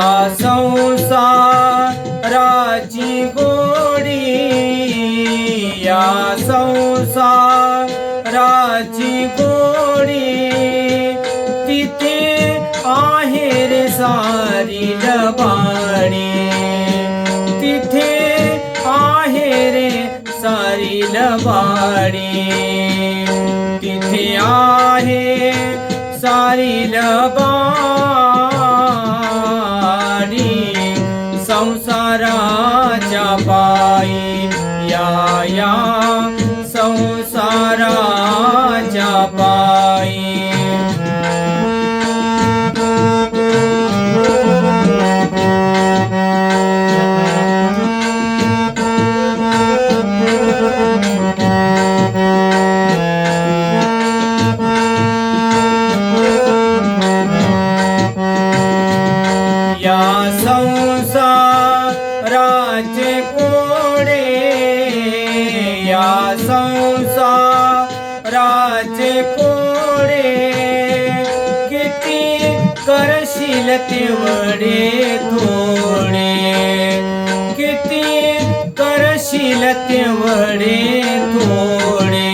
संसाराची गोडी या संसाराची गोडी तिथे आहे रे सारी लबाणी तिथे आहे रे सारी लबाणी तिथे आहे सारी लबाणी पायी या या संसाराच्या पायी. या संसाराचे संसाराचे कोडे किती करशील तेवढे थोडे किती करशील तेवढे थोडे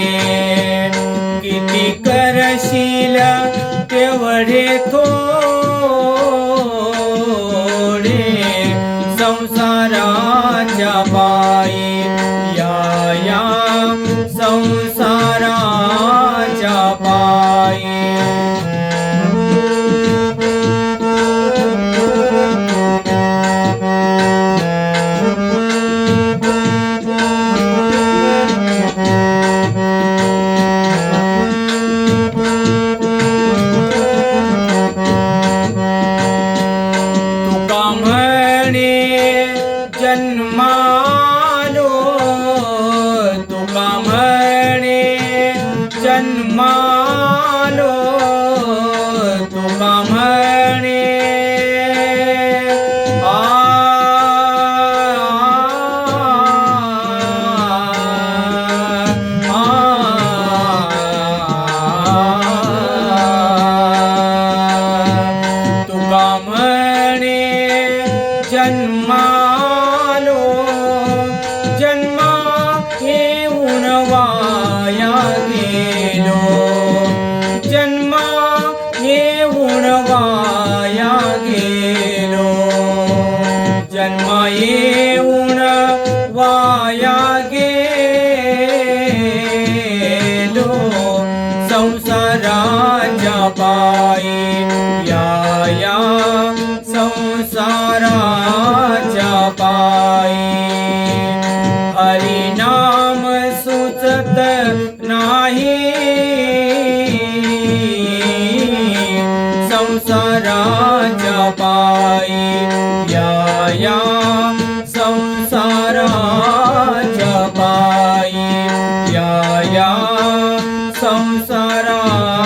किती करशील तेवढे थोडे संसाराच्या बाई या जन्मालो वाया गेलो जन्मा येऊन वाया गेलो या या संसाराच्या पायी हरिनाम सुचत नाही या संसाराच्या पायी या संसारा